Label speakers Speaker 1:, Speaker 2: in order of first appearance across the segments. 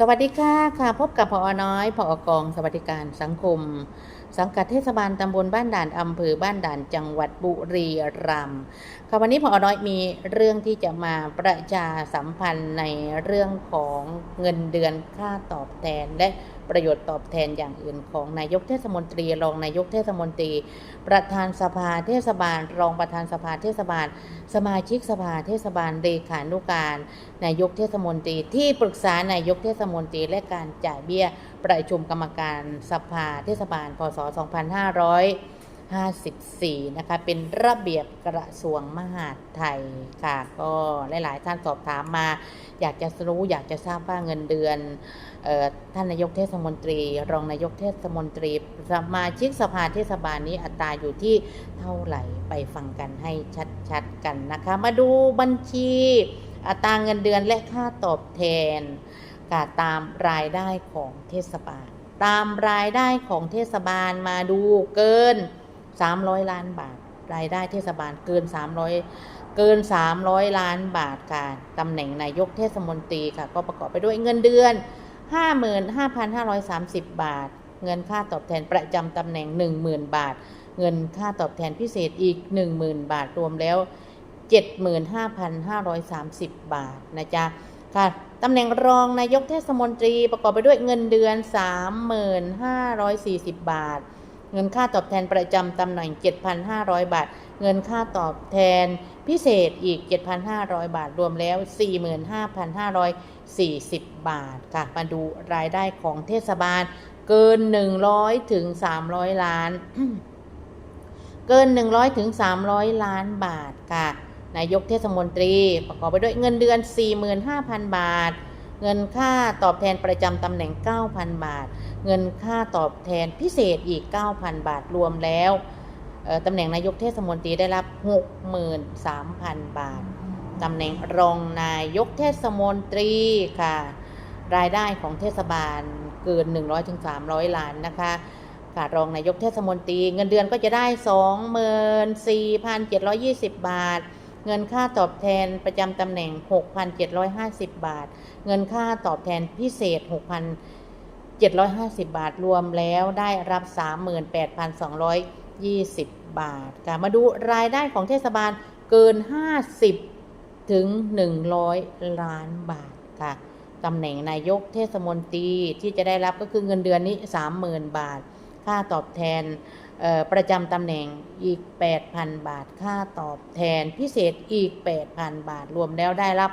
Speaker 1: สวัสดีค่ะค่ะ พบกับพอน้อยพอกอง สวัสดิการสังคม สังกัดเทศบาลตำบลบ้านด่านอำเภอบ้านด่านจังหวัดบุรีรัมย์ค่ะวันนี้พอน้อยมีเรื่องที่จะมาประชาสัมพันธ์ในเรื่องของเงินเดือนค่าตอบแทนและประโยชน์ตอบแทนอย่างอื่นของนายกเทศมนตรี รองนายกเทศมนตรี ประธานสภาเทศบาล รองประธานสภาเทศบาล สมาชิกสภาเทศบาลเลขานุการ นายกเทศมนตรีที่ปรึกษานายกเทศมนตรีและการจ่ายเบี้ย ประชุมกรรมการสภาเทศบาลพศ 2500 2554นะคะ เป็นระเบียบกระทรวงมหาดไทยค่ะ ก็หลาย ๆ ท่านสอบถามมา อยากจะรู้อยากจะทราบว่าเงินเดือนออท่านนายกเทศมนตรี รองนายกเทศมนตรี สมาชิกสภาเทศบาลนี้อัตราอยู่ที่เท่าไหร่ไปฟังกันให้ชัด ๆ กันนะคะ มาดูบัญชีอัตราเงินเดือนและค่าตอบแทนกาตามรายได้ของเทศบาล ตามรายได้ของเทศบาลมาดูเกิน 300 ล้านบาท รายได้เทศบาลเกิน 300 เกิน 300 ล้านบาทค่ะตำแหน่งนายกเทศมนตรีค่ะ ก็ประกอบไปด้วยเงินเดือน 55,530 บาท เงินค่าตอบแทนประจำตำแหน่ง 10,000 บาท เงินค่าตอบแทนพิเศษอีก 10,000 บาทรวมแล้ว 75,530 บาทนะจ๊ะค่ะตำแหน่งรองนายกเทศมนตรีประกอบไปด้วยเงินเดือน 35,440บาท เงินค่าตอบแทนประจำตำแหน่ง 7,500 บาท เงินค่าตอบแทนพิเศษอีก 7,500 บาท รวมแล้ว 45,540 บาทค่ะ มาดูรายได้ของเทศบาลเกิน 100 ถึง 300 ล้าน เกิน 100 ถึง 300 ล้านบาทค่ะ นายกเทศมนตรีประกอบไปด้วยเงินเดือน 45,000 บาท เงินค่าตอบแทนประจำตำแหน่ง 9,000 บาท เงินค่าตอบแทนพิเศษอีก 9,000 บาทรวมแล้วตำแหน่งนายกเทศมนตรีได้รับ 63,000 บาทตำแหน่งรองนายกเทศมนตรีค่ะ รายได้ของเทศบาลเกิน 100-300ถึง300ล้านนะคะค่ะรองนายกเทศมนตรี เงินเดือนก็จะได้ 24,720 บาท เงินค่าตอบแทนประจำตำแหน่ง 6,750 บาท เงินค่าตอบแทนพิเศษ 750 บาทรวมแล้วได้รับ 38,220 บาทค่ะมาดูรายได้ของเทศบาลเกิน 50 ถึง 100 ล้านบาทค่ะตำแหน่งนายกเทศมนตรีที่จะได้รับก็คือเงินเดือนนี้ 30,000 บาท ค่าตอบแทนประจำตำแหน่งอีก 8,000 บาท ค่าตอบแทนพิเศษอีก 8,000 บาท รวมแล้วได้รับ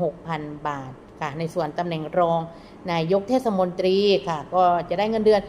Speaker 1: 46,000 บาท ค่ะ ในส่วนตำแหน่งรองนายกเทศมนตรีค่ะ ก็จะได้เงินเดือน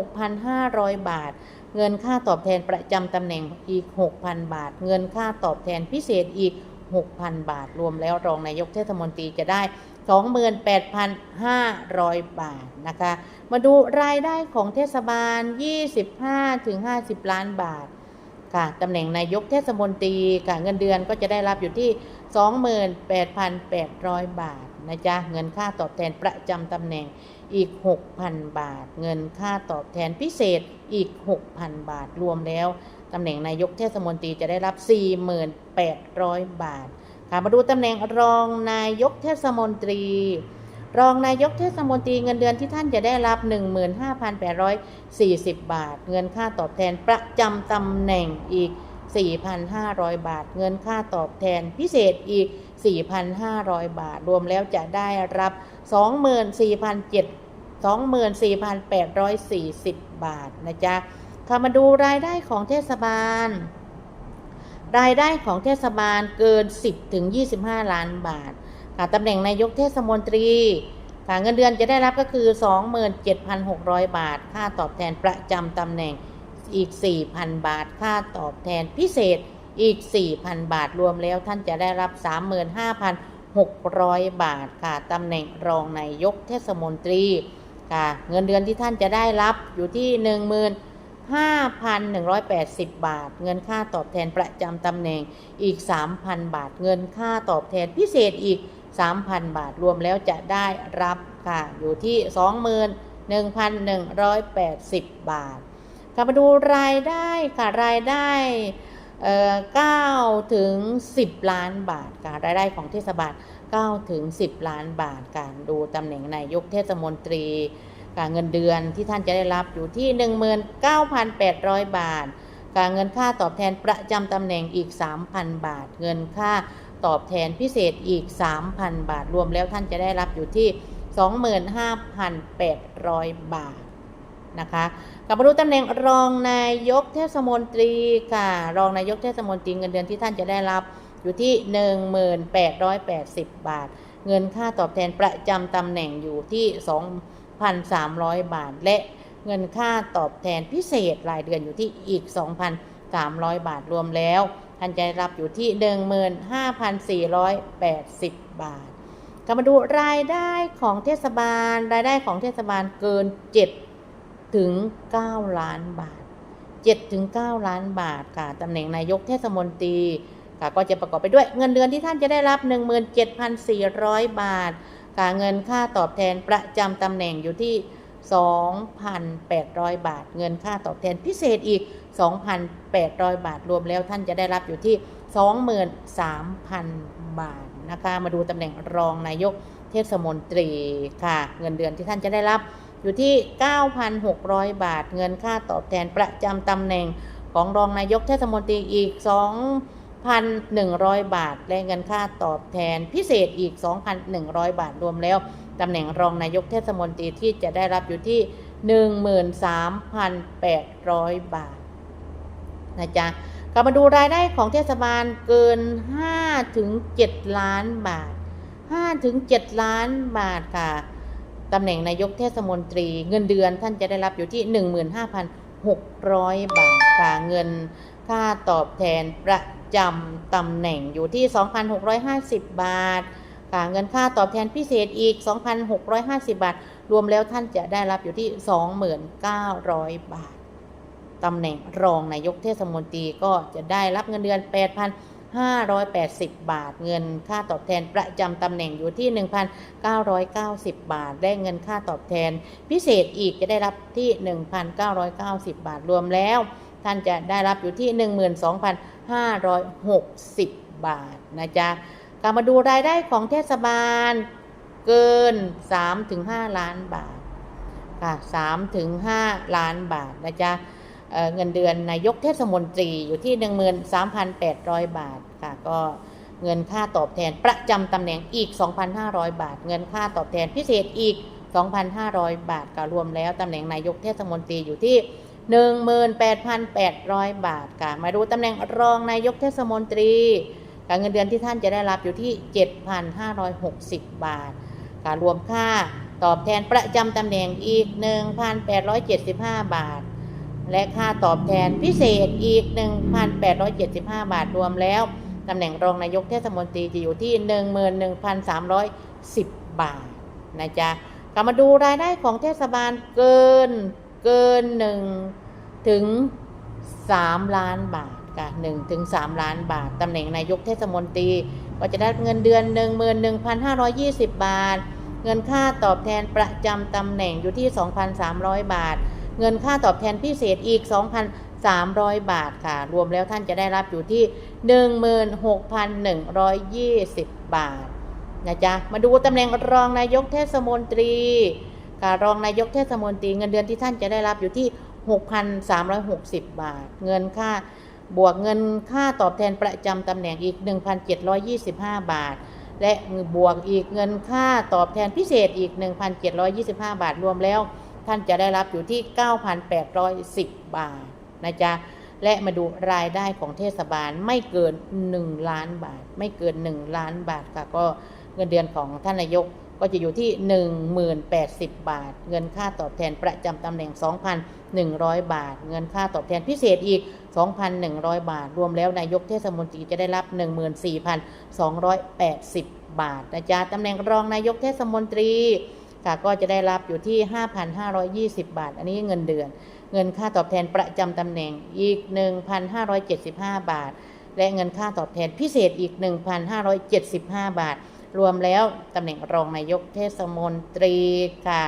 Speaker 1: 16,500 บาท เงินค่าตอบแทนประจำตำแหน่งอีก 6,000 บาท เงินค่าตอบแทนพิเศษอีก 6,000 บาท รวมแล้วรองนายกเทศมนตรีจะได้ 28,500 บาทนะคะ มาดูรายได้ของเทศบาล 25-50 ล้านบาท ค่ะตำแหน่งนายกเทศมนตรีค่ะเงินเดือนก็จะได้รับอยู่ที่ 28,800 บาทนะจ๊ะเงินค่าตอบแทนประจำตำแหน่งอีก 6,000 บาท เงินค่าตอบแทนพิเศษอีก 6,000 บาทรวมแล้วตำแหน่งนายกเทศมนตรีจะได้รับ 4,800บาท ค่ะมาดูตำแหน่งรองนายกเทศมนตรี รองนายกเทศมนตรีเงินเดือนที่ท่านจะได้รับ 15,840 บาท เงินค่าตอบแทนประจำตำแหน่งอีก 4,500 บาท เงินค่าตอบแทนพิเศษอีก 4,500 บาท รวมแล้วจะได้รับ 24,700 24,840 บาทนะจ๊ะค่ะมาดูรายได้ของเทศบาล รายได้ของเทศบาลเกิน 10ถึง25 ล้านบาท ตำแหน่งนายกเทศมนตรีค่ะเงินเดือนจะได้รับก็คือ 27,600 บาท ค่าตอบแทนประจำตำแหน่งอีก 4,000 บาท ค่าตอบแทนพิเศษอีก 4,000 บาทรวมแล้วท่านจะได้รับ 35,600 บาทค่ะตำแหน่งรองนายกเทศมนตรีค่ะเงินเดือนที่ท่านจะได้รับอยู่ที่ 15,180 บาท เงินค่าตอบแทนประจำตำแหน่งอีก 3,000 บาท เงินค่าตอบแทนพิเศษอีก 3,000 บาทรวมแล้วจะได้รับค่ะ อยู่ที่ 21,180 บาทค่ะมาดูรายได้ค่ะรายได้เอ่อ9ถึง10ล้านบาทค่ะรายได้ของเทศบาล9ถึง10ล้านบาทการดูตำแหน่งนายกเทศมนตรีการเงินเดือนที่ท่านจะได้รับอยู่ที่ 19,800 บาทการเงินค่าตอบแทนประจำตำแหน่งอีก 3,000 บาท เงินค่า ตอบแทนพิเศษอีก 3,000 บาท รวมแล้วท่านจะได้รับอยู่ที่ 25,800 บาทนะคะกลับมาดูตำแหน่งรองนายกเทศมนตรีค่ะ รองนายกเทศมนตรีเงินเดือนที่ท่านจะได้รับอยู่ที่ 1880 บาท เงินค่าตอบแทนประจำตำแหน่งอยู่ที่ 2,300 บาท และเงินค่าตอบแทนพิเศษรายเดือนอยู่ที่อีก 2,300 บาทรวมแล้ว ท่านจะได้รับอยู่ที่ 15,480 บาทกลับมาดูรายได้ของเทศบาล รายได้ของเทศบาลเกิน 7 ถึง 9 ล้านบาท 7 ถึง 9 ล้านบาทค่ะตำแหน่งนายกเทศมนตรีค่ะก็จะประกอบไปด้วยเงินเดือนที่ท่านจะได้รับ 17,400 บาทค่ะเงินค่าตอบแทนประจำตำแหน่งอยู่ที่ 2,800 บาท เงินค่าตอบแทนพิเศษอีก 2,800 บาทรวมแล้วท่านจะได้รับอยู่ที่ 23,000 บาทนะคะ มาดูตำแหน่งรองนายกเทศมนตรีค่ะ เงินเดือนที่ท่านจะได้รับอยู่ที่ 9,600 บาท เงินค่าตอบแทนประจำตำแหน่งของรองนายกเทศมนตรีอีก 2,100 บาท และเงินค่าตอบแทนพิเศษอีก 2,100 บาทรวมแล้ว ตำแหน่งรองนายกเทศมนตรีที่จะได้รับอยู่ที่ 13,800 บาทนะจ๊ะกลับมาดูรายได้ของเทศบาลเกิน5ถึง7ล้านบาท5ถึง7ล้านบาทค่ะตำแหน่งนายกเทศมนตรี เงินเดือนท่านจะได้รับอยู่ที่ 15,600 บาทค่ะเงินค่าตอบแทนประจำตำแหน่งอยู่ที่ 2,650 บาท ค่ะเงินค่าตอบแทนพิเศษอีก 2,650 บาท รวมแล้วท่านจะได้รับอยู่ที่ 29,000 บาทตำแหน่งรองนายกเทศมนตรีก็จะได้รับเงินเดือน 8,580 บาท เงินค่าตอบแทนประจำตำแหน่งอยู่ที่ 1,990 บาทและเงินค่าตอบแทน พิเศษอีกจะได้รับที่ 1,990 บาทรวมแล้ว ท่านจะได้รับอยู่ที่ 12,560 บาทนะจ๊ะ กลับมาดูรายได้ของเทศบาล เกิน 3-5 ล้านบาทค่ะ3-5 ล้านบาทนะจ๊ะเเงินเดือนนายกเทศมนตรีอยู่ที่ 13,800 บาทค่ะก็เงินค่าตอบแทนประจำตำแหน่งอีก 2,500 บาท เงินค่าตอบแทนพิเศษอีก 2,500 บาทก็รวมแล้วตำแหน่งนายกเทศมนตรีอยู่ที่ 18,800 บาทค่ะมาดูตำแหน่งรองนายกเทศมนตรี การเงินเดือนที่ท่านจะได้รับอยู่ที่ 7,560 บาทการรวมค่าตอบแทนประจำตำแหน่งอีก 1,875 บาท และค่าตอบแทนพิเศษอีก 1,875 บาทรวมแล้วตำแหน่งรองนายกเทศมนตรีจะอยู่ที่ 11,310 บาทนะจ๊ะกลับมาดูรายได้ของเทศบาลเกินเกิน 1 ถึง 3 ล้านบาท ค่ะ1ถึง3ล้านบาทตำแหน่งนายกเทศมนตรีก็จะได้เงินเดือน 11,520 บาท เงินค่าตอบแทนประจำตำแหน่งอยู่ที่ 2,300 บาท เงินค่าตอบแทนพิเศษอีก 2,300 บาทค่ะ รวมแล้วท่านจะได้รับอยู่ที่ 16,120 บาทนะจ๊ะมาดูตำแหน่งรองนายกเทศมนตรีค่ะรองนายกเทศมนตรีเงินเดือนที่ท่านจะได้รับอยู่ที่ 6,360 บาท เงินค่า บวกเงินค่าตอบแทนประจำตำแหน่งอีก 1,725 บาท และบวกอีกเงินค่าตอบแทนพิเศษอีก 1,725 บาทรวมแล้ว ท่านจะได้รับอยู่ที่ 9,810 บาทนะจ๊ะและมาดูรายได้ของเทศบาลไม่เกิน 1 ล้านบาท ไม่เกิน 1 ล้านบาทค่ะก็เงินเดือนของท่านนายก ก็จะอยู่ที่ 1080 บาท เงินค่าตอบแทนประจำตำแหน่ง 2,100 บาท เงินค่าตอบแทนพิเศษอีก 2,100 บาท รวมแล้วนายกเทศมนตรีจะได้รับ 14,280 บาทนะจ๊ะตำแหน่งรองนายกเทศมนตรีค่ะก็จะได้รับอยู่ที่ 5,520 บาท อันนี้เงินเดือน เงินค่าตอบแทนประจำตำแหน่งอีก 1,575 บาท และเงินค่าตอบแทนพิเศษอีก 1,575 บาท รวมแล้วตำแหน่งรองนายกเทศมนตรีค่ะ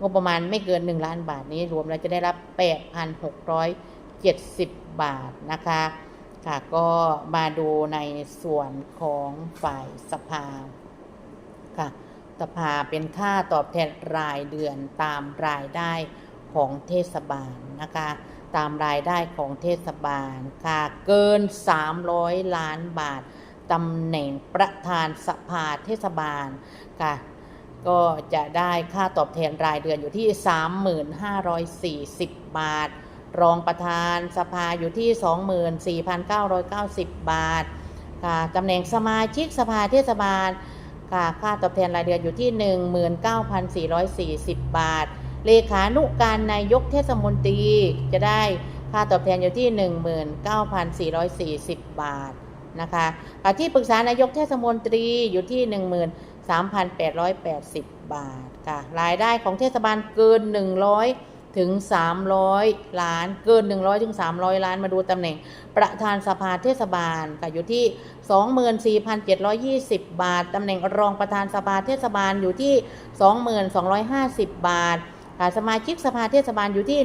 Speaker 1: งบประมาณไม่เกิน 1 ล้านบาทนี้ รวมแล้วจะได้รับ 8,670 บาทนะคะ ค่ะก็มาดูในส่วนของฝ่ายสภาค่ะสภาเป็นค่าตอบแทนรายเดือนตามรายได้ของเทศบาลนะคะ ตามรายได้ของเทศบาลค่ะเกิน 300 ล้านบาท ตำแหน่งประธานสภาเทศบาลค่ะก็จะได้ค่าตอบแทนรายเดือนอยู่ที่ 3540 บาท รองประธานสภาอยู่ที่ 24,990 บาท ค่ะตำแหน่งสมาชิกสภาเทศบาล ค่ะ ค่าตอบแทนรายเดือนอยู่ที่ 19,440 บาท เลขานุการนายกเทศมนตรีจะได้ค่าตอบแทนอยู่ที่ 19,440 บาท นะคะที่ปรึกษานายกเทศมนตรีอยู่ที่ 13,880 บาทค่ะ รายได้ของเทศบาลเกิน 100 ถึง 300 ล้าน เกิน 100 ถึง 300 ล้าน มาดูตำแหน่ง ประธานสภาเทศบาลค่ะอยู่ที่ 24,720 บาท ตำแหน่งรองประธานสภาเทศบาลอยู่ที่ 22,250 บาทค่ะสมาชิกสภาเทศบาลอยู่ที่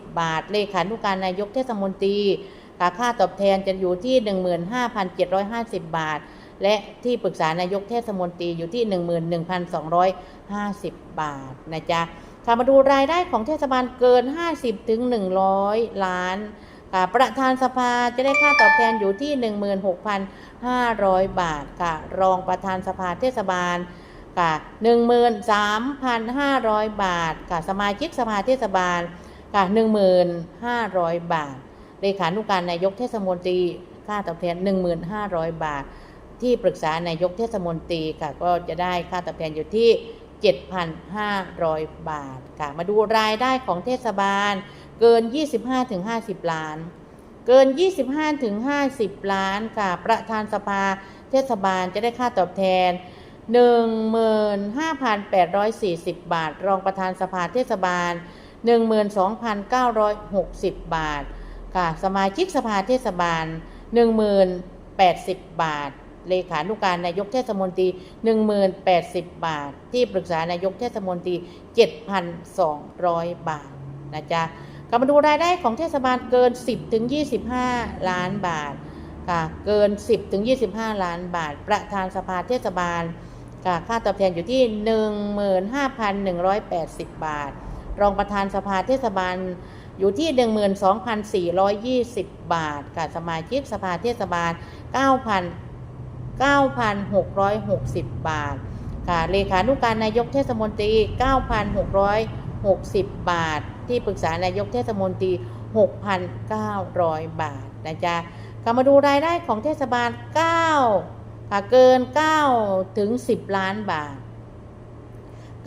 Speaker 1: 15,750 บาท เลขานุการนายกเทศมนตรี ค่ะค่าตอบแทนจะอยู่ที่ 15,750 บาท และที่ปรึกษานายกเทศมนตรีอยู่ที่ 11,250 บาทนะจ๊ะค่ะมาดูรายได้ของเทศบาลเกิน 50ถึง100 ล้านค่ะประธานสภาจะได้ค่าตอบแทนอยู่ที่ 16,500 บาทค่ะ รองประธานสภาเทศบาลค่ะ13,500 บาทค่ะ สมาชิกสภาเทศบาลค่ะ 1,500 บาท เลขานุการนายกเทศมนตรี ค่าตอบแทน 1,500 บาท ที่ปรึกษานายกเทศมนตรีค่ะก็จะได้ค่าตอบแทนอยู่ที่ 7,500 บาทค่ะ มาดูรายได้ของเทศบาลเกิน 25-50 ล้าน เกิน 25-50 ล้านค่ะ ประธานสภาเทศบาลจะได้ค่าตอบแทน 15,840 บาท รองประธานสภาเทศบาล 12,960 บาท ค่ะ สมาชิกสภาเทศบาล 1080 บาท เลขานุการนายกเทศมนตรี 1080 บาท ที่ปรึกษานายกเทศมนตรี 7,200 บาทนะจ๊ะก็มาดูรายได้ของเทศบาลเกิน 10ถึง25 ล้านบาทค่ะเกิน 10ถึง25 ล้านบาท ประธานสภาเทศบาลค่ะค่าตอบแทนอยู่ที่ 15,180 บาท รองประธานสภาเทศบาล อยู่ที่ 12,420 บาทค่ะสมาชิกสภาเทศบาล 9,000 9,660 บาท ค่ะเลขานุการนายกเทศมนตรี 9,660 บาท ที่ปรึกษานายกเทศมนตรี 6,900 บาทนะจ๊ะก็มาดูรายได้ของเทศบาล 9 ค่ะเกิน 9 ถึง 10 ล้านบาท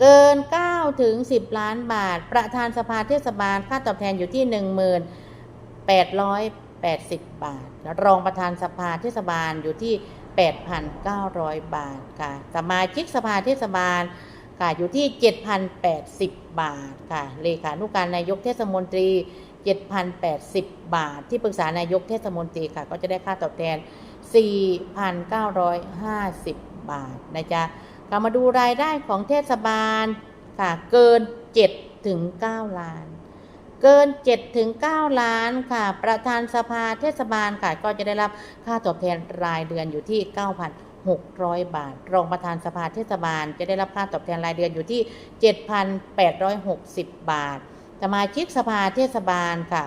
Speaker 1: เกิน 9 ถึง 10 ล้านบาท ประธานสภาเทศบาลค่าตอบแทนอยู่ที่ 1880 บาท รองประธานสภาเทศบาลอยู่ที่ 8,900 บาทค่ะ สมาชิกสภาเทศบาลค่ะอยู่ที่ 7,080 บาทค่ะเลขานุการนายกเทศมนตรี 7,080 บาท ที่ปรึกษานายกเทศมนตรีค่ะ ก็จะได้ค่าตอบแทน 4,950 บาทนะจ๊ะ เรามาดูรายได้ของเทศบาลค่ะ เกิน7ถึง9ล้าน เกิน7ถึง9ล้านค่ะ ประธานสภาเทศบาลค่ะก็จะได้รับค่าตอบแทนรายเดือนอยู่ที่ 9,600 บาท รองประธานสภาเทศบาล จะได้รับค่าตอบแทนรายเดือนอยู่ที่ 7,860 บาท สมาชิกสภาเทศบาลค่ะ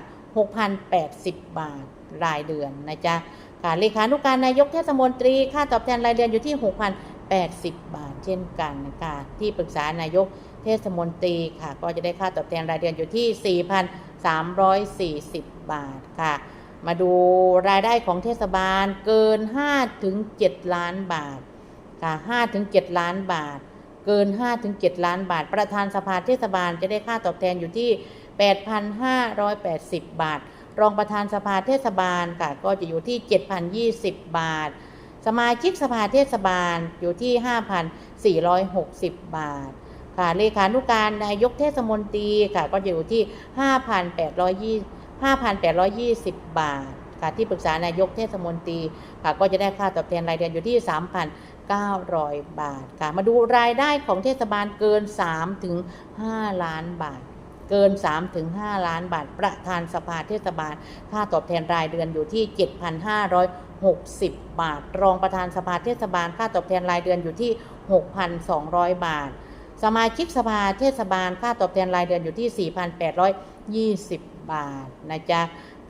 Speaker 1: 6,080 บาทรายเดือนนะจ๊ะค่ะเลขานุการนายกเทศมนตรี ค่าตอบแทนรายเดือนอยู่ที่ 6,080 บาท เช่นกันนะคะที่ปรึกษานายกเทศมนตรีค่ะ ก็จะได้ค่าตอบแทนรายเดือนอยู่ที่ 4,340 บาทค่ะ มาดูรายได้ของเทศบาลเกิน5ถึง7ล้านบาทค่ะ5ถึง7ล้านบาท เกิน5ถึง7ล้านบาท ประธานสภาเทศบาลจะได้ค่าตอบแทนอยู่ที่ 8,580 บาท รองประธานสภาเทศบาลค่ะก็จะอยู่ที่ 7,020 บาท สมาชิกสภาเทศบาลอยู่ที่ 460 บาท ค่ะเลขานุการนายกเทศมนตรีค่ะก็อยู่ที่ 5,820 5,820 บาทค่ะที่ปรึกษานายกเทศมนตรีค่ะก็จะได้ค่าตอบแทนรายเดือนอยู่ที่ 3,900 บาทค่ะมาดูรายได้ของเทศบาลเกิน3ถึง5ล้านบาท เกิน 3-5 ล้านบาท ประธานสภาเทศบาล ค่าตอบแทนรายเดือนอยู่ที่ 7,560 บาท รองประธานสภาเทศบาลค่าตอบแทนรายเดือนอยู่ที่ 6,200 บาท สมาชิกสภาเทศบาลค่าตอบแทนรายเดือนอยู่ที่ 4,820 บาทนะจ๊ะ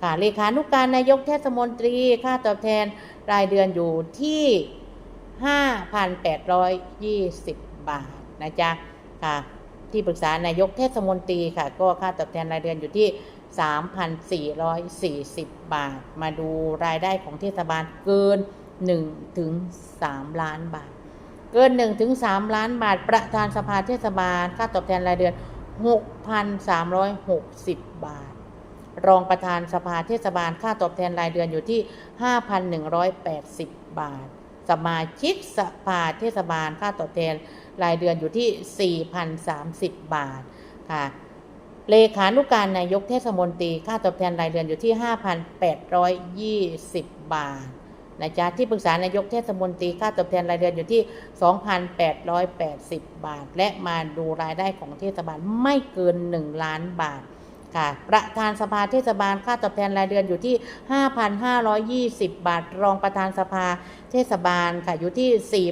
Speaker 1: ค่ะเลขานุการนายกเทศมนตรีค่าตอบแทนรายเดือนอยู่ที่ 5,820 บาทนะจ๊ะค่ะที่ปรึกษานายกเทศมนตรีค่ะ ก็ค่าตอบแทนรายเดือนอยู่ที่ 3,440 บาท มาดูรายได้ของเทศบาลเกิน 1-3 ล้านบาท เกิน1ถึง3ล้านบาท ประธานสภาเทศบาล ค่าตอบแทนรายเดือน 6,360 บาท รองประธานสภาเทศบาล ค่าตอบแทนรายเดือนอยู่ที่ 5,180 บาท สมาชิกสภาเทศบาล ค่าตอบแทนรายเดือนอยู่ที่ 4,030 บาท ค่ะ เลขานุการนายกเทศมนตรี ค่าตอบแทนรายเดือนอยู่ที่ 5,820 บาท นะจ๊ะที่ปรึกษานายกเทศมนตรีค่าตอบแทนรายเดือนอยู่ที่ 2,880 บาท และมาดูรายได้ของเทศบาลไม่เกิน 1 ล้านบาทค่ะประธานสภาเทศบาลค่าตอบแทนรายเดือนอยู่ที่ 5,520 บาท รองประธานสภาเทศบาลค่ะอยู่ที่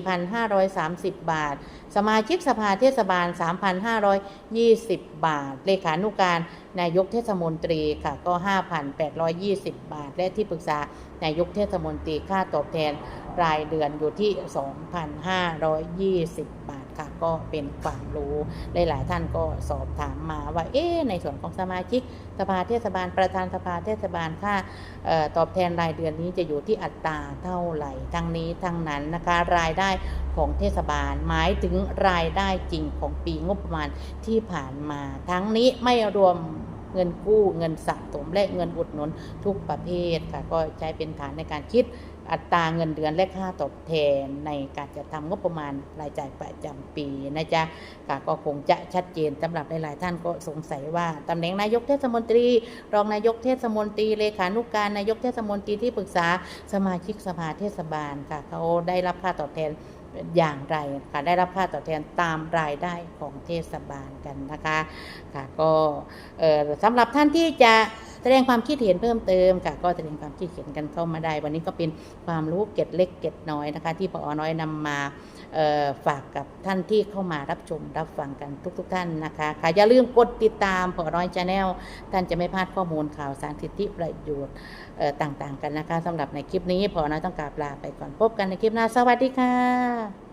Speaker 1: 4,530 บาท สมาชิกสภาเทศบาล 3,520 บาท เลขานุการนายกเทศมนตรีค่ะก็ 5,820 บาท และที่ปรึกษา นายกเทศมนตรีค่าตอบแทนรายเดือนอยู่ที่ 2,520 บาทค่ะ ก็เป็นความรู้หลายๆท่านก็สอบถามมาว่า เอ๊ในส่วนของสมาชิกสภาเทศบาลประธานสภาเทศบาลค่าออตอบแทนรายเดือนนี้จะอยู่ที่อัตราเท่าไหร่ ทั้งนี้ทั้งนั้นนะคะ รายได้ของเทศบาลหมายถึงรายได้จริงของปีงบประมาณที่ผ่านมา ทั้งนี้ไม่รวม เงินกู้เงินสะสมและเงินอุดหนุนทุกประเภทค่ะก็ใช้เป็นฐานในการคิดอัตราเงินเดือนและค่าตอบแทนในการจัดทำงบประมาณรายจ่ายประจำปีนะจ๊ะค่ะก็คงจะชัดเจนสำหรับหลาย ๆ ท่านก็สงสัยว่าตำแหน่งนายกเทศมนตรี รองนายกเทศมนตรีเลขานุการนายกเทศมนตรีที่ปรึกษาสมาชิกสภาเทศบาลค่ะเขาได้รับค่าตอบแทน อย่างไรค่ะได้รับค่าตอบแทนตามรายได้ของเทศบาลกันนะคะค่ะก็สำหรับท่านที่จะแสดงความคิดเห็นเพิ่มเติมค่ะก็แสดงความคิดเห็นกันเข้ามาได้ วันนี้ก็เป็นความรู้เก็ดเล็กเก็ดน้อยนะคะ ที่พอน้อยนำมา ฝากกับท่านที่เข้ามารับชมรับฟังกันทุกๆทท่านนะคะค่ะอย่าลืมกดติดตามพอร้อยชาแนลท่านจะไม่พลาดข้อมูลข่าวสารสิทธิประโยชน์ต่างๆ กันนะคะสำหรับในคลิปนี้พอน้อยต้องกราบลาไปก่อนพบกันในคลิปหน้าสวัสดีค่ะ